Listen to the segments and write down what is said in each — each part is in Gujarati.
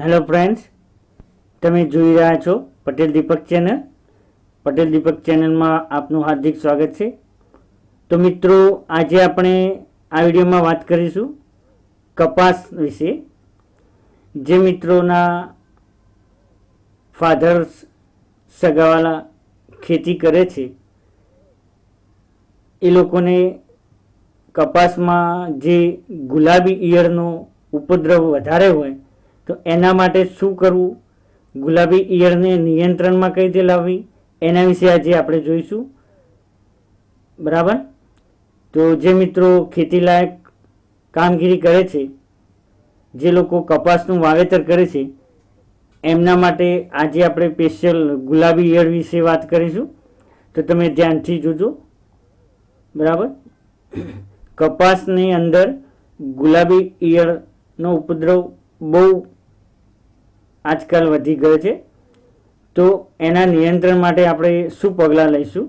હેલો ફ્રેન્ડ્સ તમે જોઈ રહ્યા છો પટેલ દીપક ચેનલ. પટેલ દીપક ચેનલમાં આપનું હાર્દિક સ્વાગત છે. તો મિત્રો, આજે આપણે આ વિડીયોમાં વાત કરીશું કપાસ વિશે. જે મિત્રોના ફાધર્સ સગાવાલા ખેતી કરે છે, એ લોકોને કપાસમાં જે ગુલાબી ઈયળનો ઉપદ્રવ વધારે હોય તો એના માટે શું કરવું? ગુલાબી ઈયળને નિયંત્રણમાં કઈ રીતે લાવવી? એના વિશે આજે આપણે જોઈશું. બરાબર? તો જે મિત્રો ખેતીલાયક કામગીરી કરે છે, જે લોકો કપાસનું વાવેતર કરે છે, એમના માટે આજે આપણે સ્પેશિયલ ગુલાબી ઈયળ વિશે વાત કરીશું. તો તમે ધ્યાનથી જોજો. બરાબર? કપાસની અંદર ગુલાબી ઈયળનો ઉપદ્રવ બહુ આજકાલ વધી ગયો છે. તો એના નિયંત્રણ માટે આપણે શું પગલાં લઈશું?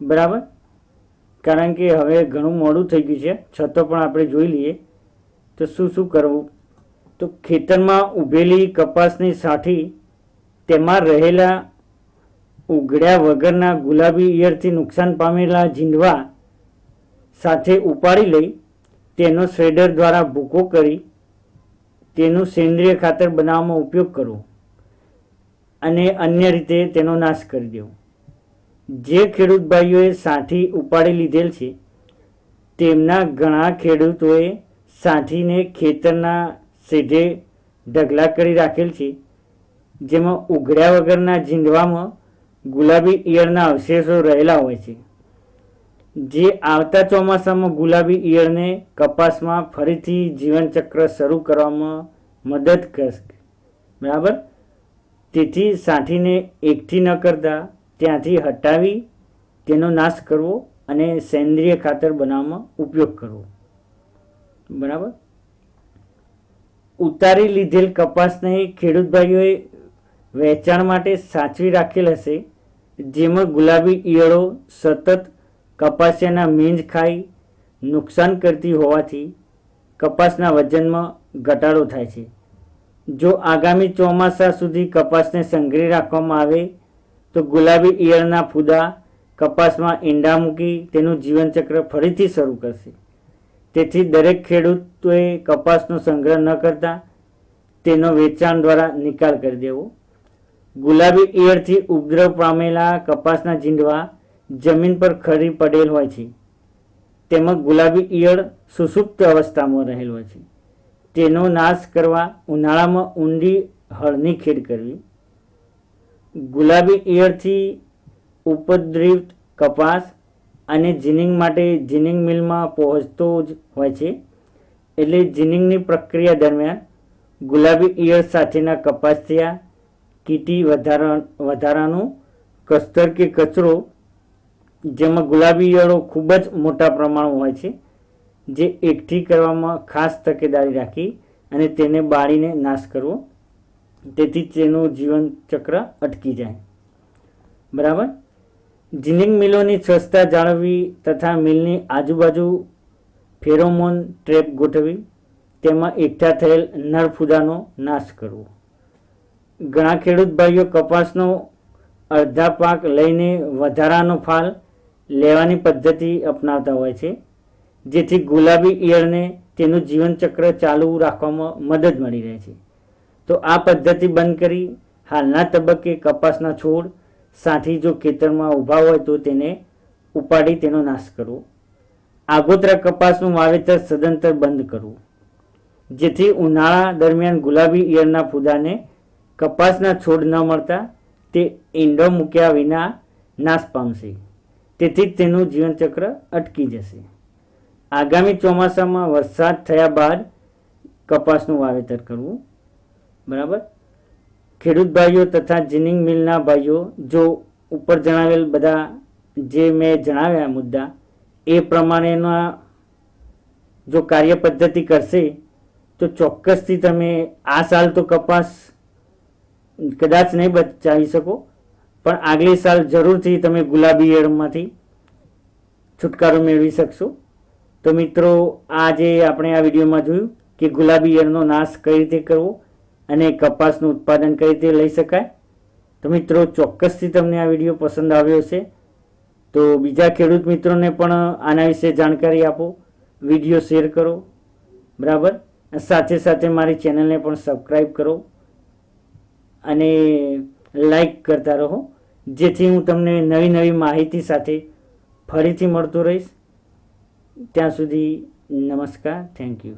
બરાબર? કારણ કે હવે ઘણું મોડું થઈ ગયું છે. છતાં પણ આપણે જોઈ લઈએ. તો શું શું કરવું? તો ખેતરમાં ઊભેલી કપાસની સાઠી, તેમાં રહેલા ઉઘડ્યા વગરના ગુલાબી ઈયરથી નુકસાન પામેલા જીંડવા સાથે ઉપાડી લઈ, તેનો શ્રેડર દ્વારા ભૂકો કરી તેનું સેન્દ્રિય ખાતર બનાવવામાં ઉપયોગ કરવો અને અન્ય રીતે તેનો નાશ કરી દેવો જે ખેડૂત ભાઈઓએ સાંઠી ઉપાડી લીધેલ છે, તેમના ઘણા ખેડૂતોએ સાંઠીને ખેતરના સીધે ઢગલા કરી રાખેલ છે, જેમાં ઉઘડ્યા વગરના ઝીંડવામાં ગુલાબી ઈયળના અવશેષો રહેલા હોય છે. જે આવતા ચોમાસામાં ગુલાબી ઈયળને કપાસમાં ફરીથી જીવનચક્ર શરૂ કરવામાં મદદ કરશે. બરાબર? તેથી સાંઠીને એકઠી ન કરતા ત્યાંથી હટાવી તેનો નાશ કરવો અને સેન્દ્રિય ખાતર બનાવવામાં ઉપયોગ કરવો. બરાબર? ઉતારી લીધેલ કપાસને ખેડૂત ભાઈઓએ વેચાણ માટે સાચવી રાખેલ હશે, જેમાં ગુલાબી ઈયળો સતત કપાસિયાના મીંજ ખાઈ નુકસાન કરતી હોવાથી કપાસના વજનમાં ઘટાડો થાય છે. જો આગામી ચોમાસા સુધી કપાસને સંઘરી રાખવામાં આવે, તો ગુલાબી ઈયળના ફૂદા કપાસમાં ઈંડા મૂકી તેનું જીવનચક્ર ફરીથી શરૂ કરશે. તેથી દરેક ખેડૂતોએ કપાસનો સંગ્રહ ન કરતા તેનો વેચાણ દ્વારા નિકાલ કરી દેવો. ગુલાબી ઈયળથી ઉપદ્રવ પામેલા કપાસના જીંડવા જમીન પર ખરી પડેલ હોય છે. તેમાં ગુલાબી ઈયળ સુસુપ્ત અવસ્થામાં રહેલ હોય છે. તેનો નાશ કરવા ઉનાળામાં ઊંડી હળની ખેડ કરવી. ગુલાબી ઈયળથી ઉપદ્રવિત કપાસ અને જીનિંગ માટે જીનિંગ મિલમાં પહોંચતો જ હોય છે. એટલે જીનિંગની પ્રક્રિયા દરમિયાન ગુલાબી ઈયળ સાથેના કપાસિયા કીટી વધારા, વધારાનું કસ્તર કે કચરો, જેમાં ગુલાબી ઈયળો ખૂબ જ મોટા પ્રમાણમાં હોય છે. જે એકઠી કરવામાં ખાસ તકેદારી રાખી અને તેને બાળીને નાશ કરવો. તેથી તેનું જીવન ચક્ર અટકી જાય. બરાબર? જીનિંગ મિલોની સ્વચ્છતા જાળવવી તથા મિલની આજુબાજુ ફેરોમોન ટ્રેપ ગોઠવી તેમાં એકઠા થયેલ નરફુદાનો નાશ કરવો. ઘણા ખેડૂત ભાઈઓ કપાસનો અડધા પાક લઈને વધારાનો ફાલ લેવાની પદ્ધતિ અપનાવતા હોય છે. જેથી ગુલાબી ઈયળને તેનું જીવનચક્ર ચાલુ રાખવામાં મદદ મળી રહે છે. તો આ પદ્ધતિ બંધ કરી હાલના તબક્કે કપાસના છોડ સાથી જો ખેતરમાં ઊભા હોય તો તેને ઉપાડી તેનો નાશ કરવો. આગોતરા કપાસનું વાવેતર સદંતર બંધ કરવું. જેથી ઉનાળા દરમિયાન ગુલાબી ઈયળના ફૂદાને કપાસના છોડ ન મળતા તે ઈંડો મૂક્યા વિના નાશ પામશે. તેથી તેનું જીવનચક્ર અટકી જશે. આગામી ચોમાસામાં વરસાદ થયા બાદ કપાસનું વાવેતર કરવું. બરાબર? ખેડૂત ભાઈઓ તથા જીનિંગ મિલના ભાઈઓ, જો ઉપર જણાવેલ બધા જે મેં જણાવ્યા મુદ્દા, એ પ્રમાણેના જો કાર્ય પદ્ધતિ કરશે, તો ચોક્કસથી તમે આ સાલ તો કપાસ કદાચ નહીં બચાવી શકો, પણ આગલી સાલ જરૂરથી તમે ગુલાબી ઈયળમાંથી છુટકારો મેળવી શકશો. તો મિત્રો, આજે આપણે આ વિડીયોમાં જોયું કે ગુલાબી ઈયળનો નાશ કઈ રીતે કરવો અને કપાસનું ઉત્પાદન કઈ રીતે લઈ શકાય. તો મિત્રો, ચોક્કસથી તમને આ વીડિયો પસંદ આવ્યો છે તો બીજા ખેડૂત મિત્રોને પણ આના વિશે જાણકારી આપો, વીડિયો શેર કરો, બરાબર? સાથે સાથે મારી ચેનલને પણ સબસ્ક્રાઈબ કરો અને લાઈક કરતા રહો, જેથી હું તમને નવી નવી માહિતી સાથે ફરીથી મળતો રહીશ. ત્યાં સુધી નમસ્કાર થેન્ક યુ